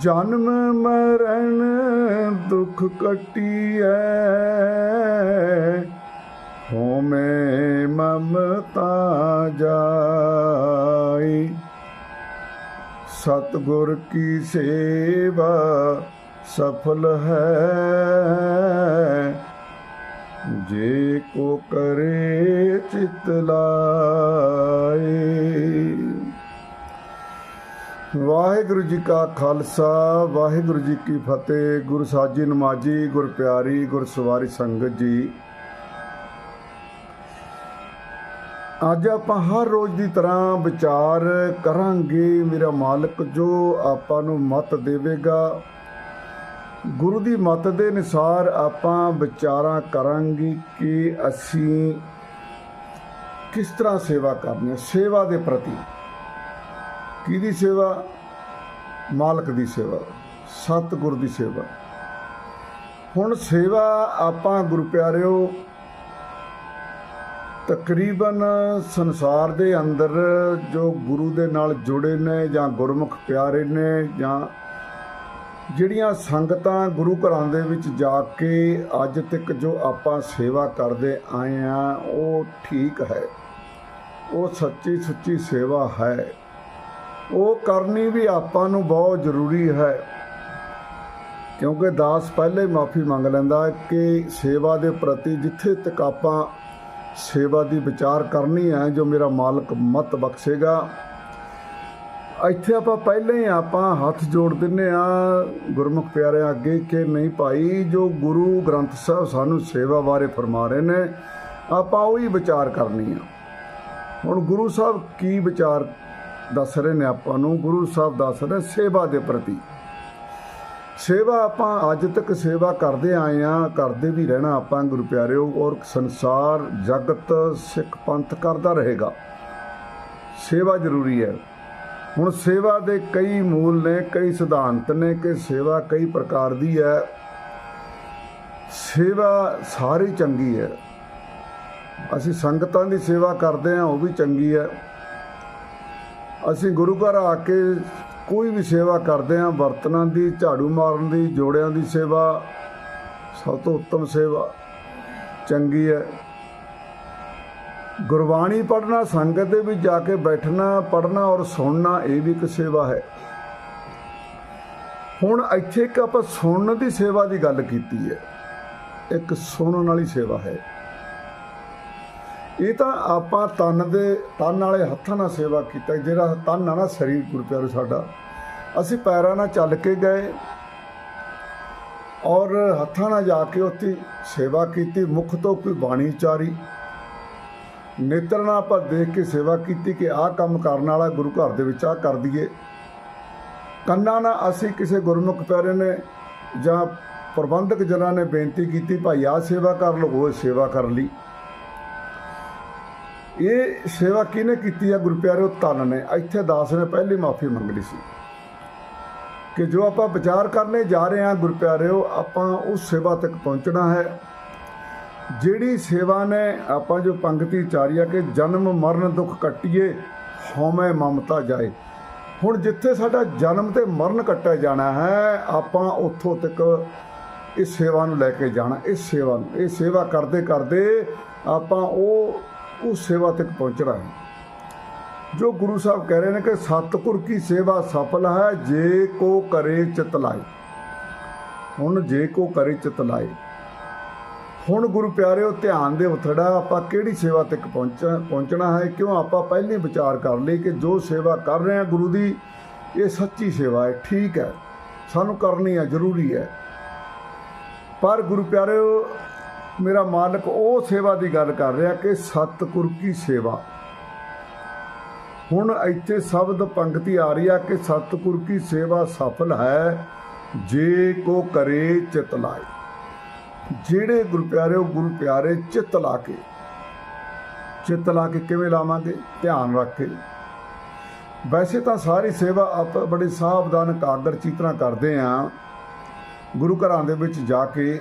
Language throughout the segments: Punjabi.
ਜਨਮ ਮਰਨ ਦੁਖ ਕਟੀਐ। ਹੋਮੇ ਮਮਤਾ ਜਾਈ। ਸਤਗੁਰ ਕੀ ਸੇਵਾ ਸਫਲ ਹੈ। ਜੇ ਕੋ ਕਰੇ ਚਿਤ ਲਾਏ। ਵਾਹਿਗੁਰੂ ਜੀ ਕਾ ਖਾਲਸਾ, ਵਾਹਿਗੁਰੂ ਜੀ ਕੀ ਫਤਿਹ। ਗੁਰ ਸਾਜੀ ਨਮਾਜੀ ਗੁਰ ਪਿਆਰੀ, ਗੁਰ ਸਵਾਰੀ ਸੰਗਤ ਜੀ। ਅੱਜ ਆਪਾਂ ਹਰ ਰੋਜ਼ ਦੀ ਤਰ੍ਹਾਂ ਵਿਚਾਰ ਕਰਾਂਗੇ, ਮੇਰਾ ਮਾਲਕ ਜੋ ਆਪਾਂ ਨੂੰ ਮਤ ਦੇਵੇਗਾ, ਗੁਰੂ ਦੀ ਮਤ ਦੇ ਅਨੁਸਾਰ ਆਪਾਂ ਵਿਚਾਰਾਂ ਕਰਾਂਗੇ ਕਿ ਅਸੀਂ ਕਿਸ ਤਰ੍ਹਾਂ ਸੇਵਾ ਕਰਨੀ ਹੈ, ਸੇਵਾ ਦੇ ਪ੍ਰਤੀ। ਕਿਹਦੀ ਸੇਵਾ, ਮਾਲਕ ਦੀ ਸੇਵਾ, ਸਤਿਗੁਰ ਦੀ ਸੇਵਾ। ਹੁਣ ਸੇਵਾ ਆਪਾਂ ਗੁਰੂ ਪਿਆਰਿਓ, ਤਕਰੀਬਨ ਸੰਸਾਰ ਦੇ ਅੰਦਰ ਜੋ ਗੁਰੂ ਦੇ ਨਾਲ ਜੁੜੇ ਨੇ ਜਾਂ ਗੁਰਮੁਖ ਪਿਆਰੇ ਨੇ ਜਾਂ ਜਿਹੜੀਆਂ ਸੰਗਤਾਂ ਗੁਰੂ ਘਰਾਂ ਦੇ ਵਿੱਚ ਜਾ ਕੇ ਅੱਜ ਤੱਕ ਜੋ ਆਪਾਂ ਸੇਵਾ ਕਰਦੇ ਆਏ ਆ ਉਹ ਠੀਕ ਹੈ। ਉਹ ਸੱਚੀ ਸੁੱਚੀ ਸੇਵਾ ਹੈ। ਉਹ ਕਰਨੀ ਵੀ ਆਪਾਂ ਨੂੰ ਬਹੁਤ ਜ਼ਰੂਰੀ ਹੈ। ਕਿਉਂਕਿ ਦਾਸ ਪਹਿਲੇ ਹੀ ਮਾਫੀ ਮੰਗ ਲੈਂਦਾ ਕਿ ਸੇਵਾ ਦੇ ਪ੍ਰਤੀ ਜਿੱਥੇ ਤੱਕ ਆਪਾਂ ਸੇਵਾ ਦੀ ਵਿਚਾਰ ਕਰਨੀ ਹੈ, ਜੋ ਮੇਰਾ ਮਾਲਕ ਮਤ ਬਖਸ਼ੇਗਾ। ਇੱਥੇ ਆਪਾਂ ਪਹਿਲਾਂ ਹੀ ਆਪਾਂ ਹੱਥ ਜੋੜ ਦਿੰਨੇ ਆ, ਗੁਰਮੁਖ ਪਿਆਰਿਆਂ ਅੱਗੇ ਕਿ ਨਹੀਂ ਭਾਈ, ਜੋ ਗੁਰੂ ਗ੍ਰੰਥ ਸਾਹਿਬ ਸਾਨੂੰ ਸੇਵਾ ਬਾਰੇ ਫਰਮਾ ਰਹੇ ਨੇ, ਆਪਾਂ ਉਹੀ ਵਿਚਾਰ ਕਰਨੀ ਆ। ਹੁਣ ਗੁਰੂ ਸਾਹਿਬ ਕੀ ਵਿਚਾਰ ਦੱਸ ਰਹੇ ਨੇ ਆਪਾਂ ਨੂੰ, ਗੁਰੂ ਸਾਹਿਬ ਦੱਸ ਰਹੇ ਸੇਵਾ ਦੇ ਪ੍ਰਤੀ। ਸੇਵਾ ਆਪਾਂ ਅੱਜ ਤੱਕ ਸੇਵਾ ਕਰਦੇ ਆਏ ਆ ਕਰਦੇ ਵੀ ਰਹਿਣਾ ਆਪਾਂ ਗੁਰੂ ਪਿਆਰਿਓ, ਔਰ ਸੰਸਾਰ, ਜਗਤ, ਸਿੱਖ ਪੰਥ ਕਰਦਾ ਰਹੇਗਾ। ਸੇਵਾ ਜ਼ਰੂਰੀ ਹੈ। ਹੁਣ ਸੇਵਾ ਦੇ ਕਈ ਮੂਲ ਨੇ, ਕਈ ਸਿਧਾਂਤ ਨੇ ਕਿ ਸੇਵਾ ਕਈ ਪ੍ਰਕਾਰ ਦੀ ਹੈ। ਸੇਵਾ ਸਾਰੀ ਚੰਗੀ ਹੈ। ਅਸੀਂ ਸੰਗਤਾਂ ਦੀ ਸੇਵਾ ਕਰਦੇ ਹਾਂ, ਉਹ ਵੀ ਚੰਗੀ ਹੈ। ਅਸੀਂ ਗੁਰੂ ਘਰ ਆ ਕੇ ਕੋਈ ਵੀ ਸੇਵਾ ਕਰਦੇ ਹਾਂ ਬਰਤਨਾਂ ਦੀ, ਝਾੜੂ ਮਾਰਨ ਦੀ, ਜੋੜਿਆਂ ਦੀ ਸੇਵਾ, ਸਭ ਤੋਂ ਉੱਤਮ ਸੇਵਾ। ਚੰਗੀ ਹੈ। ਗੁਰਬਾਣੀ ਪੜ੍ਹਨਾ, ਸੰਗਤ ਦੇ ਵਿੱਚ ਜਾ ਕੇ ਬੈਠਣਾ, ਪੜ੍ਹਨਾ ਔਰ ਸੁਣਨਾ, ਇਹ ਵੀ ਇੱਕ ਸੇਵਾ ਹੈ। ਹੁਣ ਇੱਥੇ ਇੱਕ ਆਪਾਂ ਸੁਣਨ ਦੀ ਸੇਵਾ ਦੀ ਗੱਲ ਕੀਤੀ ਹੈ। ਇੱਕ ਸੁਣਨ ਵਾਲੀ ਸੇਵਾ ਹੈ। ਇਹ ਤਾਂ ਆਪਾਂ ਤਨ ਦੇ, ਤਨ ਵਾਲੇ ਹੱਥਾਂ ਨਾਲ ਸੇਵਾ ਕੀਤਾ, ਜਿਹੜਾ ਤਨ ਆ ਨਾ ਸਰੀਰ ਗੁਰਪਿਆਰੋ ਸਾਡਾ। ਅਸੀਂ ਪੈਰਾਂ ਨਾਲ ਚੱਲ ਕੇ ਗਏ ਔਰ ਹੱਥਾਂ ਨਾਲ ਜਾ ਕੇ ਉੱਥੇ ਸੇਵਾ ਕੀਤੀ, ਮੁਖ ਤੋਂ ਕੋਈ ਬਾਣੀ ਚਾਰੀ ਨੇਤਰ ਨਾਲ ਆਪਾਂ ਦੇਖ ਕੇ ਸੇਵਾ ਕੀਤੀ ਕਿ ਆਹ ਕੰਮ ਕਰਨ ਵਾਲਾ ਗੁਰੂ ਘਰ ਦੇ ਵਿੱਚ ਆਹ ਕਰ ਦਈਏ। ਕੰਨਾਂ ਨਾਲ ਅਸੀਂ ਕਿਸੇ ਗੁਰਮੁਖ ਪਿਆਰੇ ਨੇ ਜਾਂ ਪ੍ਰਬੰਧਕ ਜਨਾਂ ਨੇ ਬੇਨਤੀ ਕੀਤੀ, ਭਾਈ ਆਹ ਸੇਵਾ ਕਰ ਲਓ, ਉਹ ਸੇਵਾ ਕਰ ਲਈ। ਇਹ ਸੇਵਾ ਕਿਹਨੇ ਕੀਤੀ ਹੈ ਗੁਰੂ ਪਿਆਰਿਓ ਤਨ ਨੇ। ਇੱਥੇ ਦਾਸ ਨੇ ਪਹਿਲੀ ਮਾਫੀ ਮੰਗ ਲਈ ਸੀ ਕਿ ਜੋ ਆਪਾਂ ਵਿਚਾਰ ਕਰਨੇ ਜਾ ਰਹੇ ਹਾਂ ਗੁਰੂ ਪਿਆਰਿਓ, ਆਪਾਂ ਉਸ ਸੇਵਾ ਤੱਕ ਪਹੁੰਚਣਾ ਹੈ। ਜਿਹੜੀ ਸੇਵਾ ਨੇ ਆਪਾਂ ਜੋ ਪੰਗਤੀ ਚਾਰੀ ਆ ਕਿ ਜਨਮ ਮਰਨ ਦੁੱਖ ਕੱਟੀਏ, ਹਉਮੈ ਮਮਤਾ ਜਾਏ। ਹੁਣ ਜਿੱਥੇ ਸਾਡਾ ਜਨਮ ਤੇ ਮਰਨ ਕੱਟਿਆ ਜਾਣਾ ਹੈ, ਆਪਾਂ ਉੱਥੋਂ ਤੱਕ ਇਸ ਸੇਵਾ ਨੂੰ ਲੈ ਕੇ ਜਾਣਾ, ਇਸ ਸੇਵਾ ਨੂੰ, ਇਹ ਸੇਵਾ ਕਰਦੇ ਕਰਦੇ ਆਪਾਂ ਉਹ ਉਸ ਸੇਵਾ ਤੱਕ ਪਹੁੰਚਣਾ ਹੈ। ਜੋ ਗੁਰੂ ਸਾਹਿਬ ਕਹਿ ਰਹੇ ਨੇ ਕਿ ਸਤਿਗੁਰ ਕੀ ਸੇਵਾ ਸਫਲ ਹੈ, ਜੇ ਕੋ ਕਰੇ ਚਿਤ ਲਾਏ। ਹੁਣ ਜੇ ਕੋ ਕਰੇ ਚਿਤ ਲਾਏ। ਹੁਣ ਗੁਰੂ ਪਿਆਰਿਓ, ਧਿਆਨ ਦੇ ਉਥੜਾ ਆਪਾਂ ਕਿਹੜੀ ਸੇਵਾ ਤੱਕ ਪਹੁੰਚ, ਪਹੁੰਚਣਾ ਹੈ? ਕਿਉਂ ਆਪਾਂ ਪਹਿਲੇ ਵਿਚਾਰ ਕਰ ਲਈ ਕਿ ਜੋ ਸੇਵਾ ਕਰ ਰਹੇ ਹਾਂ ਗੁਰੂ ਦੀ, ਇਹ ਸੱਚੀ ਸੇਵਾ ਹੈ, ਠੀਕ ਹੈ। ਸਾਨੂੰ ਕਰਨੀ ਹੈ, ਜ਼ਰੂਰੀ ਹੈ। ਪਰ ਗੁਰੂ ਪਿਆਰਿਓ ਮੇਰਾ ਮਾਲਕ ਉਹ ਸੇਵਾ ਦੀ ਗੱਲ ਕਰ ਰਿਹਾ ਕਿ ਸਤਿਗੁਰ ਕੀ ਸੇਵਾ। ਹੁਣ ਇੱਥੇ ਸ਼ਬਦ ਪੰਕਤੀ ਆ ਰਹੀ ਆ ਕਿ ਸਤਿਗੁਰ ਕੀ ਸੇਵਾ ਸਫਲ ਹੈ, ਜੇ ਕੋ ਕਰੇ ਚਿਤ ਲਾਏ। ਜਿਹੜੇ ਗੁਰ ਪਿਆਰੇ, ਉਹ ਗੁਰ ਪਿਆਰੇ ਚਿੱਤ ਲਾ ਕੇ। ਚਿੱਤ ਲਾ ਕੇ ਕਿਵੇਂ ਲਾਵਾਂਗੇ? ਧਿਆਨ ਰੱਖ ਕੇ। ਵੈਸੇ ਤਾਂ ਸਾਰੀ ਸੇਵਾ ਆਪ ਬੜੇ ਸਾਵਧਾਨ ਕਾਗਰ ਚੀਤਨਾ ਕਰਦੇ ਆ। ਗੁਰੂ ਘਰਾਂ ਦੇ ਵਿੱਚ ਜਾ ਕੇ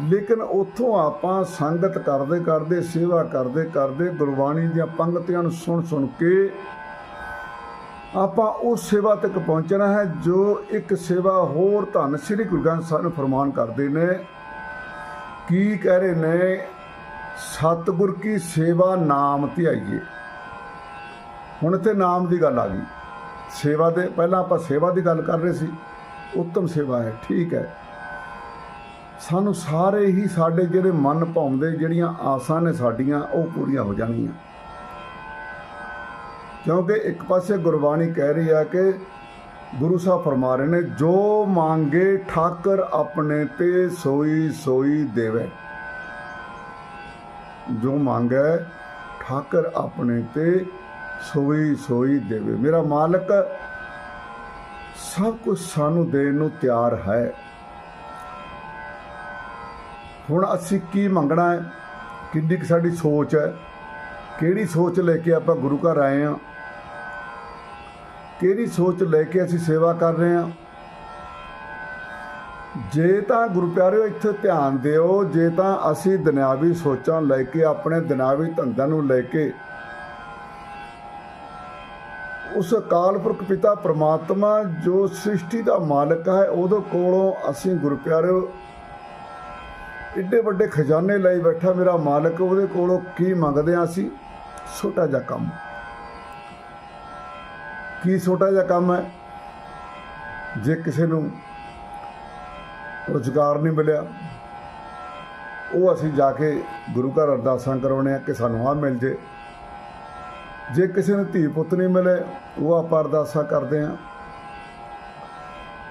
ਲੇਕਿਨ ਉੱਥੋਂ ਆਪਾਂ ਸੰਗਤ ਕਰਦੇ ਕਰਦੇ, ਸੇਵਾ ਕਰਦੇ ਕਰਦੇ, ਗੁਰਬਾਣੀ ਦੀਆਂ ਪੰਕਤੀਆਂ ਨੂੰ ਸੁਣ ਸੁਣ ਕੇ ਆਪਾਂ ਉਸ ਸੇਵਾ ਤੱਕ ਪਹੁੰਚਣਾ ਹੈ, ਜੋ ਇੱਕ ਸੇਵਾ ਹੋਰ ਧੰਨ ਸ੍ਰੀ ਗੁਰੂ ਗ੍ਰੰਥ ਸਾਹਿਬ ਨੂੰ ਫਰਮਾਨ ਕਰਦੇ ਨੇ, ਕੀ ਕਹਿ ਰਹੇ ਨੇ, ਸਤਿਗੁਰ ਕੀ ਸੇਵਾ ਨਾਮ ਧਿਆਈਏ। ਹੁਣ ਇੱਥੇ ਨਾਮ ਦੀ ਗੱਲ ਆ ਗਈ। ਸੇਵਾ ਦੇ, ਪਹਿਲਾਂ ਆਪਾਂ ਸੇਵਾ ਦੀ ਗੱਲ ਕਰ ਰਹੇ ਸੀ। ਉੱਤਮ ਸੇਵਾ ਹੈ, ਠੀਕ ਹੈ। ਸਾਨੂੰ ਸਾਰੇ ਹੀ ਸਾਡੇ ਜਿਹੜੇ ਮਨ ਭਾਉਂਦੇ, ਜਿਹੜੀਆਂ ਆਸਾਂ ਨੇ ਸਾਡੀਆਂ, ਉਹ ਪੂਰੀਆਂ ਹੋ ਜਾਣਗੀਆਂ। ਕਿਉਂਕਿ ਇੱਕ ਪਾਸੇ ਗੁਰਬਾਣੀ ਕਹਿ ਰਹੀ ਆ ਕਿ ਗੁਰੂ ਸਾਹਿਬ ਫਰਮਾ ਰਹੇ ਨੇ, ਜੋ ਮੰਗੇ ਠਾਕਰ ਆਪਣੇ ਤੇ ਸੋਈ ਸੋਈ ਦੇਵੇ। ਜੋ ਮੰਗੇ ਠਾਕਰ ਆਪਣੇ ਤੇ ਸੋਈ ਸੋਈ ਦੇਵੇ। ਮੇਰਾ ਮਾਲਕ, ਸਭ ਕੁਝ ਸਾਨੂੰ ਦੇਣ ਨੂੰ ਤਿਆਰ ਹੈ। ਹੁਣ ਅਸੀਂ ਕੀ ਮੰਗਣਾ ਹੈ? ਕਿੰਨੀ ਕੁ ਸਾਡੀ ਸੋਚ ਹੈ? ਕਿਹੜੀ ਸੋਚ ਲੈ ਕੇ ਆਪਾਂ ਗੁਰੂ ਘਰ ਆਏ ਹਾਂ? ਕਿਹੜੀ ਸੋਚ ਲੈ ਕੇ ਅਸੀਂ ਸੇਵਾ ਕਰ ਰਹੇ ਹਾਂ? ਜੇ ਤਾਂ ਗੁਰੂ ਪਿਆਰਿਓ, ਇੱਥੇ ਧਿਆਨ ਦਿਓ, ਜੇ ਤਾਂ ਅਸੀਂ ਦੁਨਿਆਵੀ ਸੋਚਾਂ ਲੈ ਕੇ, ਆਪਣੇ ਦੁਨਿਆਵੀ ਧੰਦਿਆਂ ਨੂੰ ਲੈ ਕੇ, ਉਸ ਅਕਾਲ ਪੁਰਖ ਪਿਤਾ ਪ੍ਰਮਾਤਮਾ ਜੋ ਸ੍ਰਿਸ਼ਟੀ ਦਾ ਮਾਲਕ ਹੈ, ਉਹਦੇ ਕੋਲੋਂ ਅਸੀਂ ਗੁਰੂ ਪਿਆਰਿਓ ਇੱਡੇ ਵੱਡੇ ਖਜ਼ਾਨੇ ਲਈ ਬੈਠਾ ਮੇਰਾ ਮਾਲਕ, ਉਹਦੇ ਕੋਲੋਂ ਕੀ ਮੰਗਦੇ ਆ ਅਸੀਂ? ਛੋਟਾ ਜਿਹਾ ਕੰਮ। ਕੀ ਛੋਟਾ ਜਿਹਾ ਕੰਮ ਹੈ? ਜੇ ਕਿਸੇ ਨੂੰ ਰੁਜ਼ਗਾਰ ਨਹੀਂ ਮਿਲਿਆ, ਉਹ ਅਸੀਂ ਜਾ ਕੇ ਗੁਰੂ ਘਰ ਅਰਦਾਸਾਂ ਕਰਾਉਣੇ ਆ ਕਿ ਸਾਨੂੰ ਆ ਮਿਲ ਜੇ। ਜੇ ਕਿਸੇ ਨੂੰ ਧੀ ਪੁੱਤ ਨਹੀਂ ਮਿਲੇ, ਉਹ ਆਪਾਂ ਅਰਦਾਸਾਂ ਕਰਦੇ ਆ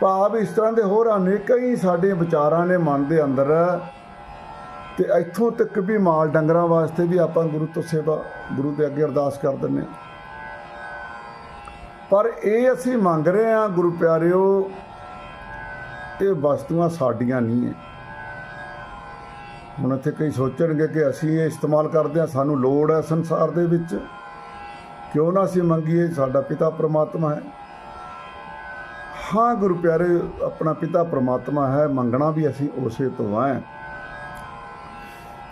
ਭਾਵ ਇਸ ਤਰ੍ਹਾਂ ਦੇ ਹੋਰ ਅਨੇਕਾਂ ਹੀ ਸਾਡੇ ਵਿਚਾਰਾਂ ਨੇ ਮਨ ਦੇ ਅੰਦਰ ਤੇ ਇੱਥੋਂ ਤੱਕ ਵੀ ਮਾਲ ਡੰਗਰਾਂ ਵਾਸਤੇ ਵੀ ਆਪਾਂ ਗੁਰੂ ਤੋਂ ਸੇਵਾ, ਗੁਰੂ ਦੇ ਅੱਗੇ ਅਰਦਾਸ ਕਰ ਦਿੰਦੇ ਹਾਂ। ਪਰ ਇਹ ਅਸੀਂ ਮੰਗ ਰਹੇ ਹਾਂ, ਗੁਰੂ ਪਿਆਰਿਓ, ਇਹ ਵਸਤੂਆਂ ਸਾਡੀਆਂ ਨਹੀਂ ਹੈ। ਹੁਣ ਇੱਥੇ ਕਈ ਸੋਚਣਗੇ ਕਿ ਅਸੀਂ ਇਹ ਇਸਤੇਮਾਲ ਕਰਦੇ ਹਾਂ, ਸਾਨੂੰ ਲੋੜ ਹੈ ਸੰਸਾਰ ਦੇ ਵਿੱਚ। ਕਿਉਂ ਨਾ ਅਸੀਂ ਮੰਗੀਏ, ਸਾਡਾ ਪਿਤਾ ਪ੍ਰਮਾਤਮਾ ਹੈ। ਹਾਂ ਗੁਰੂ ਪਿਆਰੇ, ਆਪਣਾ ਪਿਤਾ ਪ੍ਰਮਾਤਮਾ ਹੈ, ਮੰਗਣਾ ਵੀ ਅਸੀਂ ਉਸੇ ਤੋਂ ਹੈ।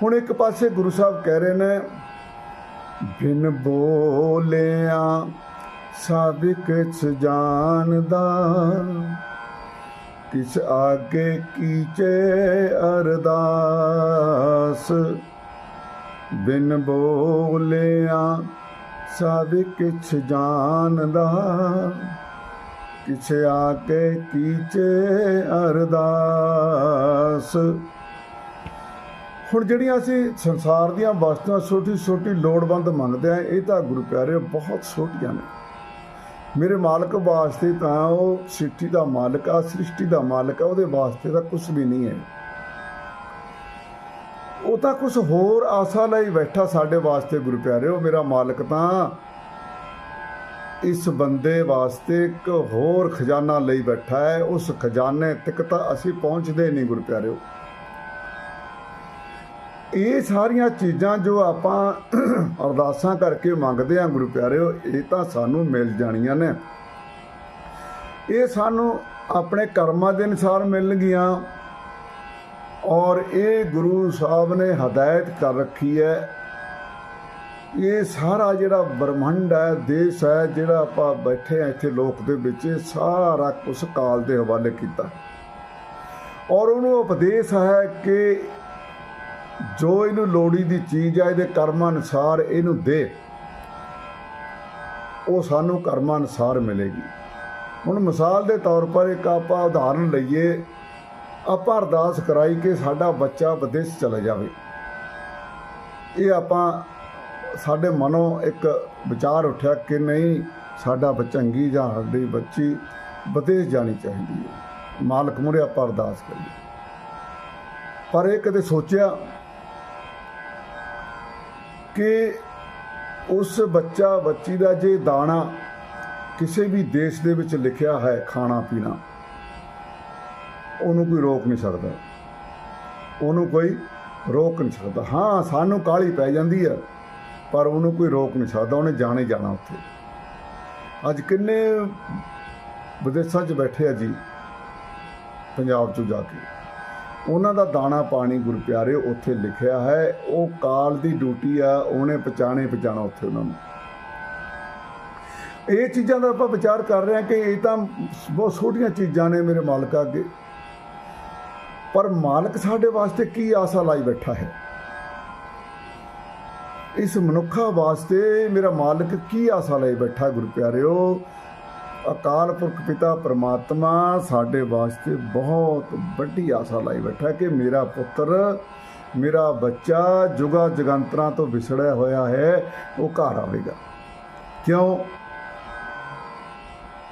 ਹੁਣ ਇੱਕ ਪਾਸੇ ਗੁਰੂ ਸਾਹਿਬ ਕਹਿ ਰਹੇ ਨੇ, ਬਿਨ ਬੋਲਿਆ ਸਭ ਕਿਛ ਜਾਣਦਾ ਕਿਸ ਆਗੇ ਕੀਚੇ ਅਰਦਾਸ। ਬਿਨ ਬੋਲਿਆ ਸਭ ਕਿਛ ਜਾਣਦਾ ਕਿਛ ਆਗੇ ਕੀਚੇ ਅਰਦਾਸ। ਹੁਣ ਜਿਹੜੀਆਂ ਅਸੀਂ ਸੰਸਾਰ ਦੀਆਂ ਵਸਤੂਆਂ ਛੋਟੀ ਛੋਟੀ ਲੋੜਵੰਦ ਮੰਗਦੇ ਆ ਇਹ ਤਾਂ ਗੁਰੂ ਪਿਆਰੇ ਬਹੁਤ ਛੋਟੀਆਂ ਨੇ। ਮੇਰੇ ਮਾਲਕ ਵਾਸਤੇ ਤਾਂ ਉਹ ਸ੍ਰਿਸ਼ਟੀ ਦਾ ਮਾਲਕ ਆ ਸ੍ਰਿਸ਼ਟੀ ਦਾ ਮਾਲਕ ਆ, ਉਹਦੇ ਵਾਸਤੇ ਤਾਂ ਕੁਝ ਵੀ ਨਹੀਂ ਹੈ। ਉਹ ਤਾਂ ਕੁਝ ਹੋਰ ਆਸਾ ਲਈ ਬੈਠਾ ਸਾਡੇ ਵਾਸਤੇ ਗੁਰੂ ਪਿਆਰਿਓ, ਮੇਰਾ ਮਾਲਕ ਤਾਂ ਇਸ ਬੰਦੇ ਵਾਸਤੇ ਇੱਕ ਹੋਰ ਖਜ਼ਾਨਾ ਲਈ ਬੈਠਾ ਹੈ, ਉਸ ਖਜ਼ਾਨੇ ਤੱਕ ਤਾਂ ਅਸੀਂ ਪਹੁੰਚਦੇ ਨਹੀਂ ਗੁਰੂ ਪਿਆਰਿਓ। ਇਹ ਸਾਰੀਆਂ ਚੀਜ਼ਾਂ ਜੋ ਆਪਾਂ ਅਰਦਾਸਾਂ ਕਰਕੇ ਮੰਗਦੇ ਆਂ, ਗੁਰੂ ਪਿਆਰਿਓ, ਇਹ ਤਾਂ ਸਾਨੂੰ ਮਿਲ ਜਾਣੀਆਂ ਨੇ। ਇਹ ਸਾਨੂੰ ਆਪਣੇ ਕਰਮਾਂ ਦੇ ਅਨੁਸਾਰ ਮਿਲਣਗੀਆਂ ਔਰ ਇਹ ਗੁਰੂ ਸਾਹਿਬ ਨੇ ਹਦਾਇਤ ਕਰ ਰੱਖੀ ਹੈ। ਇਹ ਸਾਰਾ ਜਿਹੜਾ ਬ੍ਰਹਮੰਡ ਹੈ, ਦੇਸ਼ ਹੈ, ਜਿਹੜਾ ਆਪਾਂ ਬੈਠੇ ਆ ਇੱਥੇ ਲੋਕ ਦੇ ਵਿੱਚ, ਇਹ ਸਾਰਾ ਕੁਝ ਕਾਲ ਦੇ ਹਵਾਲੇ ਕੀਤਾ। ਔਰ ਉਹਨੂੰ ਉਪਦੇਸ਼ ਹੈ ਕਿ ਜੋ ਇਹਨੂੰ ਲੋੜੀ ਦੀ ਚੀਜ਼ ਆ, ਇਹਦੇ ਕਰਮ ਅਨੁਸਾਰ ਇਹਨੂੰ ਦੇ। ਉਹ ਸਾਨੂੰ ਕਰਮਾਂ ਅਨੁਸਾਰ ਮਿਲੇਗੀ। ਹੁਣ ਮਿਸਾਲ ਦੇ ਤੌਰ ਪਰ ਇੱਕ ਆਪਾਂ ਉਦਾਹਰਨ ਲਈਏ। ਆਪਾਂ ਅਰਦਾਸ ਕਰਾਈ ਕਿ ਸਾਡਾ ਬੱਚਾ ਵਿਦੇਸ਼ ਚਲਾ ਜਾਵੇ। ਇਹ ਆਪਾਂ ਸਾਡੇ ਮਨੋਂ ਇੱਕ ਵਿਚਾਰ ਉੱਠਿਆ ਕਿ ਨਹੀਂ, ਸਾਡਾ ਬਚੰਗੀ ਜਾਂ ਸਾਡੀ ਬੱਚੀ ਵਿਦੇਸ਼ ਜਾਣੀ ਚਾਹੀਦੀ ਹੈ। ਮਾਲਕ ਮੁਰੇ ਆਪਾਂ ਅਰਦਾਸ ਕਰੀਏ। ਪਰ ਇਹ ਕਦੇ ਸੋਚਿਆ? ਕਿ ਉਸ ਬੱਚਾ, ਬੱਚੀ ਦਾ ਜੇ ਦਾਣਾ ਕਿਸੇ ਵੀ ਦੇਸ਼ ਦੇ ਵਿੱਚ ਲਿਖਿਆ ਹੈ ਖਾਣਾ, ਪੀਣਾ, ਉਹਨੂੰ ਕੋਈ ਰੋਕ ਨਹੀਂ ਸਕਦਾ। ਉਹਨੂੰ ਕੋਈ ਰੋਕ ਨਹੀਂ ਸਕਦਾ। ਹਾਂ, ਸਾਨੂੰ ਕਾਲੀ ਪੈ ਜਾਂਦੀ ਹੈ ਪਰ ਉਹਨੂੰ ਕੋਈ ਰੋਕ ਨਹੀਂ ਸਕਦਾ। ਉਹਨੇ ਜਾਣੇ ਜਾਣਾ ਉੱਥੇ। ਅੱਜ ਕਿੰਨੇ ਵਿਦੇਸ਼ਾਂ 'ਚ ਬੈਠੇ ਆ ਜੀ, ਪੰਜਾਬ 'ਚੋਂ ਜਾ ਕੇ। ਉਹਨਾਂ ਦਾ ਦਾਣਾ ਪਾਣੀ ਗੁਰਪਿਆਰੇ ਉੱਥੇ ਲਿਖਿਆ ਹੈ। ਉਹ ਕਾਲ ਦੀ ਡਿਊਟੀ ਆ, ਉਹਨੇ ਪਛਾਣੇ ਪਛਾਣਾ ਉੱਥੇ ਉਹਨਾਂ ਨੂੰ। ਇਹ ਚੀਜ਼ਾਂ ਦਾ ਆਪਾਂ ਵਿਚਾਰ ਕਰ ਰਹੇ ਹਾਂ ਕਿ ਇਹ ਤਾਂ ਬਹੁਤ ਛੋਟੀਆਂ ਚੀਜ਼ਾਂ ਨੇ ਮੇਰੇ ਮਾਲਕ ਅੱਗੇ। ਪਰ ਮਾਲਕ ਸਾਡੇ ਵਾਸਤੇ ਕੀ ਆਸਾ ਲਾਈ ਬੈਠਾ ਹੈ? ਇਸ ਮਨੁੱਖਾ ਵਾਸਤੇ ਮੇਰਾ ਮਾਲਕ ਕੀ ਆਸਾ ਲਈ ਬੈਠਾ ਗੁਰੂ ਪਿਆਰਿਓ ਅਕਾਲ ਪੁਰਖ ਪਿਤਾ ਪ੍ਰਮਾਤਮਾ, ਸਾਡੇ ਵਾਸਤੇ ਬਹੁਤ ਵੱਡੀ ਆਸਾ ਲਾਈ ਬੈਠਾ ਕਿ ਮੇਰਾ ਪੁੱਤਰ, ਮੇਰਾ ਬੱਚਾ ਜੁਗਾ ਜਗੰਤਰਾਂ ਤੋਂ ਵਿਛੜਿਆ ਹੋਇਆ ਹੈ, ਉਹ ਘਰ ਆਵੇਗਾ। ਕਿਉਂ?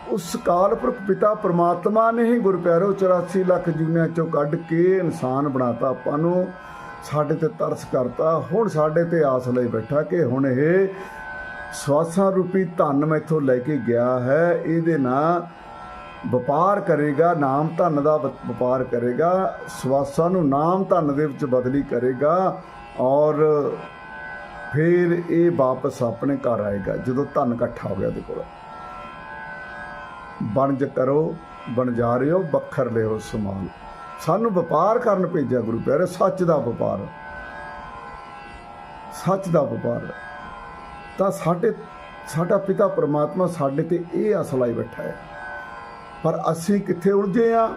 ਉਸ ਕਾਲ ਪੁਰਖ ਪਿਤਾ ਪ੍ਰਮਾਤਮਾ ਨੇ ਹੀ ਗੁਰ ਪਿਆਰੋ 84 ਲੱਖ ਜੂਨਿਆਂ ਚੋਂ ਕੱਢ ਕੇ ਇਨਸਾਨ ਬਣਾਤਾ ਆਪਾਂ ਨੂੰ, ਸਾਡੇ ਤੇ ਤਰਸ ਕਰਤਾ, ਹੁਣ ਸਾਡੇ ਤੇ ਆਸ ਲਈ ਬੈਠਾ ਕਿ ਹੁਣ ਇਹ ਸਵਾਸਾਂ ਰੂਪੀ ਧਨ ਮੈਥੋਂ ਲੈ ਕੇ ਗਿਆ ਹੈ, ਇਹਦੇ ਨਾਲ ਵਪਾਰ ਕਰੇਗਾ, ਨਾਮ ਧਨ ਦਾ ਵ- ਵਪਾਰ ਕਰੇਗਾ, ਸਵਾਸਾਂ ਨੂੰ ਨਾਮ ਧਨ ਦੇ ਵਿੱਚ ਬਦਲੀ ਕਰੇਗਾ ਔਰ ਫਿਰ ਇਹ ਵਾਪਸ ਆਪਣੇ ਘਰ ਆਏਗਾ, ਜਦੋਂ ਧਨ ਇਕੱਠਾ ਹੋ ਗਿਆ ਉਹਦੇ ਕੋਲ। ਬਣਜ ਕਰੋ ਬਣ ਰਹੇ ਹੋ ਬੱਖਰ ਲਿਓ ਸਮਾਨ। ਸਾਨੂੰ ਵਪਾਰ ਕਰਨ ਭੇਜਿਆ ਗੁਰੂ ਪਿਆਰੇ, ਸੱਚ ਦਾ ਵਪਾਰ। ਸੱਚ ਦਾ ਵਪਾਰ। ਤਾਂ ਸਾਡੇ, ਸਾਡਾ ਪਿਤਾ ਪਰਮਾਤਮਾ ਸਾਡੇ ਤੇ ਇਹ ਅਸਲਾ ਹੀ ਬੈਠਾ ਹੈ। ਪਰ ਅਸੀਂ ਕਿੱਥੇ ਉਲਝੇ ਆ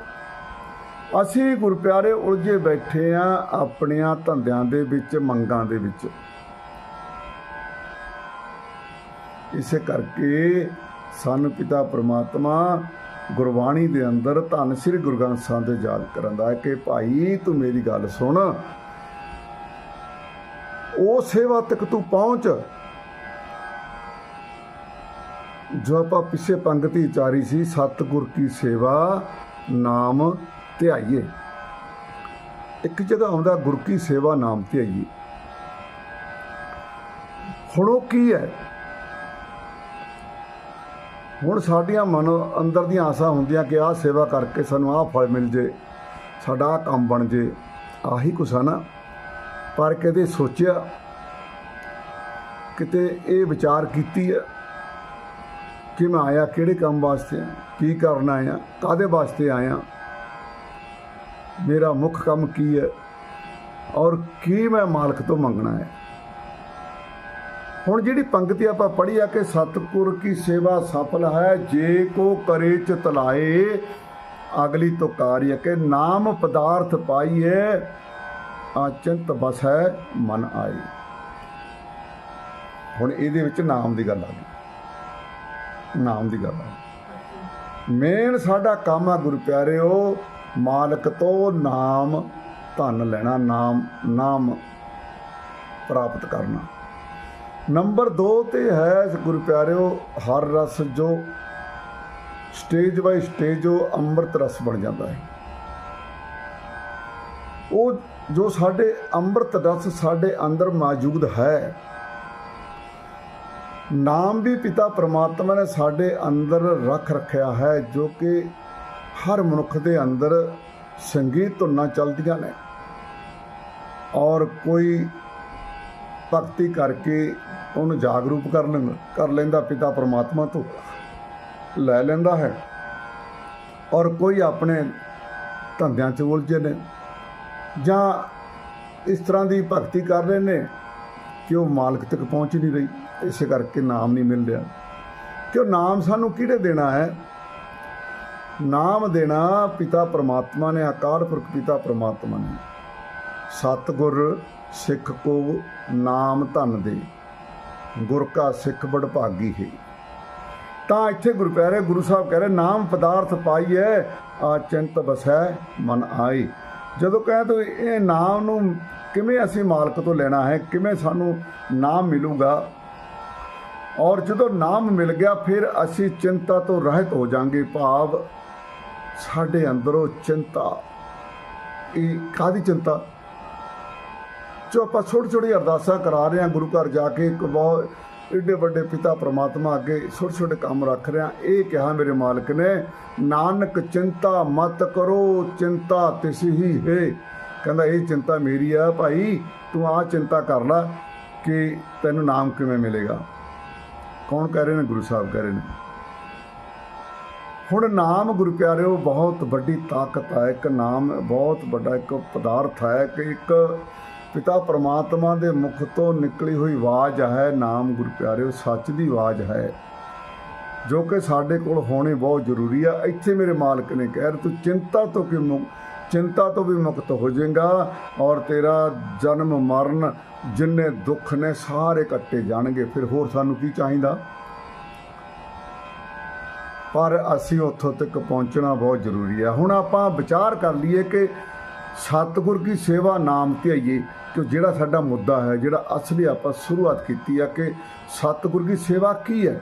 ਅਸੀਂ ਗੁਰਪਿਆਰੇ ਉਲਝੇ ਬੈਠੇ ਆ ਆਪਣਿਆਂ ਧੰਦਿਆਂ ਦੇ ਵਿੱਚ, ਮੰਗਾਂ ਦੇ ਵਿੱਚ। ਇਸੇ ਕਰਕੇ ਸਾਨੂੰ ਪਿਤਾ ਪਰਮਾਤਮਾ ਗੁਰਬਾਣੀ ਦੇ ਅੰਦਰ ਧੰਨ ਸ੍ਰੀ ਗੁਰੂ ਗ੍ਰੰਥ ਸਾਹਿਬ ਦੇ ਯਾਦ ਕਰਨ ਦਾ ਹੈ ਕਿ ਭਾਈ ਤੂੰ ਮੇਰੀ ਗੱਲ ਸੁਣ। ਉਹ ਸੇਵਾ ਤੱਕ ਤੂੰ ਪਹੁੰਚ। ਜੋ ਆਪਾਂ ਪਿੱਛੇ ਪੰਗਤੀ ਚਾਰੀ ਸੀ, ਸਤਿਗੁਰ ਕੀ ਸੇਵਾ, ਨਾਮ ਧਿਆਈਏ। ਇੱਕ ਜਗ੍ਹਾ ਆਉਂਦਾ, ਗੁਰ ਕੀ ਸੇਵਾ, ਨਾਮ ਧਿਆਈਏ। ਹੁਣ ਉਹ ਕੀ ਹੈ? ਹੁਣ ਸਾਡੀਆਂ ਮਨ ਅੰਦਰ ਦੀਆਂ ਆਸਾਂ ਹੁੰਦੀਆਂ ਕਿ ਆਹ ਸੇਵਾ ਕਰਕੇ ਸਾਨੂੰ ਆਹ ਫਲ ਮਿਲ ਜੇ, ਸਾਡਾ ਆਹ ਕੰਮ ਬਣ ਜੇ, ਆਹੀ ਕੁਛ ਆ ਨਾ। ਪਰ ਕਦੇ ਸੋਚਿਆ, ਕਿਤੇ ਇਹ ਵਿਚਾਰ ਕੀਤੀ ਹੈ ਕਿ ਮੈਂ ਆਇਆ, ਕਿਹੜੇ ਕੰਮ ਵਾਸਤੇ ਹਾਂ? ਕੀ ਕਰਨ ਆਇਆ ਕਾਦੇ ਵਾਸਤੇ ਆਇਆ, ਮੇਰਾ ਮੁੱਖ ਕੰਮ ਕੀ ਹੈ ਔਰ ਕੀ ਮੈਂ ਮਾਲਕ ਤੋਂ ਮੰਗਣਾ ਹੈ ਹੁਣ ਜਿਹੜੀ ਪੰਕਤੀ ਆਪਾਂ ਪੜ੍ਹੀ ਆ ਕਿ ਸਤਿਗੁਰ ਕੀ ਸੇਵਾ ਸਫਲ ਹੈ, ਜੇ ਕੋ ਕਰੇ ਚਿਤ ਲਾਏ ਅਗਲੀ ਤੋਂ ਕਾਰਿਆ ਕਿ ਨਾਮ ਪਦਾਰਥ ਪਾਈਏ, ਆਚੰਤ ਬਸ ਹੈ, ਮਨ ਆਈ ਹੁਣ ਇਹਦੇ ਵਿੱਚ ਨਾਮ ਦੀ ਗੱਲ ਆ ਗਈ ਨਾਮ ਦੀ ਗੱਲ ਹੈ ਮੇਨ ਸਾਡਾ ਕੰਮ ਆ ਗੁਰੂ ਪਿਆਰਿਓ, ਮਾਲਕ ਤੋਂ ਨਾਮ ਧਨ ਲੈਣਾ, ਨਾਮ ਨਾਮ ਪ੍ਰਾਪਤ ਕਰਨਾ। ਨੰਬਰ 2 ਤੇ ਹੈ ਗੁਰੂ ਪਿਆਰਿਓ, ਹਰ ਰਸ ਜੋ ਸਟੇਜ ਬਾਈ ਸਟੇਜ ਉਹ ਅੰਮ੍ਰਿਤ ਰਸ ਬਣ ਜਾਂਦਾ ਹੈ। ਉਹ ਜੋ ਸਾਡੇ ਅੰਮ੍ਰਿਤ ਰਸ ਸਾਡੇ ਅੰਦਰ ਮੌਜੂਦ ਹੈ ਨਾਮ ਵੀ ਪਿਤਾ ਪ੍ਰਮਾਤਮਾ ਨੇ ਸਾਡੇ ਅੰਦਰ ਰੱਖ ਰੱਖਿਆ ਹੈ, ਜੋ ਕਿ ਹਰ ਮਨੁੱਖ ਦੇ ਅੰਦਰ ਸੰਗੀਤ ਧੁਨਾਂ ਚੱਲਦੀਆਂ ਨੇ। ਔਰ ਕੋਈ ਭਗਤੀ ਕਰਕੇ ਉਹਨੂੰ ਜਾਗਰੂਕ ਕਰ ਲੈਂਦਾ ਕਰ ਲੈਂਦਾ ਪਿਤਾ ਪ੍ਰਮਾਤਮਾ ਤੋਂ, ਲੈ ਲੈਂਦਾ ਹੈ। ਔਰ ਕੋਈ ਆਪਣੇ ਧੰਦਿਆਂ 'ਚ ਉਲਝੇ ਨੇ, ਜਾਂ ਇਸ ਤਰ੍ਹਾਂ ਦੀ ਭਗਤੀ ਕਰ ਰਹੇ ਨੇ ਕਿ ਉਹ ਮਾਲਕ ਤੱਕ ਪਹੁੰਚ ਨਹੀਂ ਰਹੀ। ਇਸ ਕਰਕੇ ਨਾਮ ਨਹੀਂ ਮਿਲ ਰਿਹਾ। ਕਿ ਉਹ ਨਾਮ ਸਾਨੂੰ ਕਿਹੜੇ ਦੇਣਾ ਹੈ? ਨਾਮ ਦੇਣਾ ਪਿਤਾ ਪ੍ਰਮਾਤਮਾ ਨੇ ਆਕਾਰ ਪੁਰਖ ਪਿਤਾ ਪ੍ਰਮਾਤਮਾ ਨੇ। ਸਤਿਗੁਰ ਸਿੱਖ ਕੋ ਨਾਮ ਧਨ ਦੇ, ਗੁਰ ਕਾ ਸਿੱਖ ਬੜ ਭਾਗੀ ਹੈ। ਤਾਂ ਇੱਥੇ ਗੁਰੂ ਪਿਆਰੇ ਗੁਰੂ ਸਾਹਿਬ ਕਹਿ ਰਹੇ, ਨਾਮ ਪਦਾਰਥ ਪਾਈਐ ਆ ਚਿੰਤ ਬਸੈ ਮਨ ਆਈ ਜਦੋਂ ਕਹੇ ਤਾਂ ਇਹ ਨਾਮ ਨੂੰ ਕਿਵੇਂ ਅਸੀਂ ਮਾਲਕ ਤੋਂ ਲੈਣਾ ਹੈ, ਕਿਵੇਂ ਸਾਨੂੰ ਨਾਮ ਮਿਲੂਗਾ? ਔਰ ਜਦੋਂ ਨਾਮ ਮਿਲ ਗਿਆ, ਫਿਰ ਅਸੀਂ ਚਿੰਤਾ ਤੋਂ ਰਹਿਤ ਹੋ ਜਾਾਂਗੇ। ਭਾਵ ਸਾਡੇ ਅੰਦਰੋਂ ਚਿੰਤਾ। ਇਹ ਕਾਦੀ ਚਿੰਤਾ? ਜੋ ਆਪਾਂ ਛੋਟੀ ਛੋਟੀ ਅਰਦਾਸਾਂ ਕਰਾ ਰਹੇ ਹਾਂ, ਗੁਰੂ ਘਰ ਜਾ ਕੇ ਇੱਕ ਬਹੁਤ ਏਡੇ ਵੱਡੇ ਪਿਤਾ ਪ੍ਰਮਾਤਮਾ ਅੱਗੇ ਛੋਟੇ ਛੋਟੇ ਕੰਮ ਰੱਖ ਰਿਹਾ ਇਹ ਕਿਹਾ ਮੇਰੇ ਮਾਲਕ ਨੇ, ਨਾਨਕ, ਚਿੰਤਾ ਮਤ ਕਰੋ, ਚਿੰਤਾ ਤਿਸ ਹੀ ਹੈ। ਕਹਿੰਦਾ, ਇਹ ਚਿੰਤਾ ਮੇਰੀ ਆ ਭਾਈ, ਤੂੰ ਆ ਚਿੰਤਾ ਕਰ ਲੈ ਕਿ ਤੈਨੂੰ ਨਾਮ ਕਿਵੇਂ ਮਿਲੇਗਾ? ਕੌਣ ਕਹਿ ਰਹੇ ਨੇ? ਗੁਰੂ ਸਾਹਿਬ ਕਹਿ ਰਹੇ ਨੇ। ਹੁਣ ਨਾਮ ਗੁਰੂ ਪਿਆਰਿਓ, ਬਹੁਤ ਵੱਡੀ ਤਾਕਤ ਹੈ ਇੱਕ ਨਾਮ, ਬਹੁਤ ਵੱਡਾ ਇੱਕ ਪਦਾਰਥ ਹੈ ਕਿ ਇੱਕ ਪਿਤਾ ਪਰਮਾਤਮਾ ਦੇ ਮੁਖ ਤੋਂ ਨਿਕਲੀ ਹੋਈ ਆਵਾਜ਼ ਹੈ ਨਾਮ ਗੁਰੂ ਪਿਆਰਿਓ, ਸੱਚ ਦੀ ਆਵਾਜ਼ ਹੈ। ਜੋ ਕਿ ਸਾਡੇ ਕੋਲ ਹੋਣੇ ਬਹੁਤ ਜ਼ਰੂਰੀ ਆ। ਇੱਥੇ ਮੇਰੇ ਮਾਲਕ ਨੇ ਕਹਿ ਰਿਹਾ ਤੂੰ ਚਿੰਤਾ ਤੋਂ ਕਿ ਮੁਕ ਚਿੰਤਾ ਤੋਂ ਵੀ ਮੁਕਤ ਹੋ ਜਾਏਗਾ ਔਰ ਤੇਰਾ ਜਨਮ ਮਰਨ ਜਿੰਨੇ ਦੁੱਖ ਨੇ ਸਾਰੇ ਕੱਟੇ ਜਾਣਗੇ। ਫਿਰ ਹੋਰ ਸਾਨੂੰ ਕੀ ਚਾਹੀਦਾ? ਪਰ ਅਸੀਂ ਉੱਥੋਂ ਤੱਕ ਪਹੁੰਚਣਾ ਬਹੁਤ ਜ਼ਰੂਰੀ ਹੈ। ਹੁਣ ਆਪਾਂ ਵਿਚਾਰ ਕਰ ਲਈਏ ਕਿ ਸਤਿਗੁਰ ਕੀ ਸੇਵਾ ਨਾਮ ਧਿਆਈਏ ਕਿ ਜਿਹੜਾ ਸਾਡਾ ਮੁੱਦਾ ਹੈ, ਜਿਹੜਾ ਅਸਲੀ ਆਪਾਂ ਸ਼ੁਰੂਆਤ ਕੀਤੀ ਆ ਕਿ ਸਤਿਗੁਰ ਦੀ ਸੇਵਾ ਕੀ ਹੈ?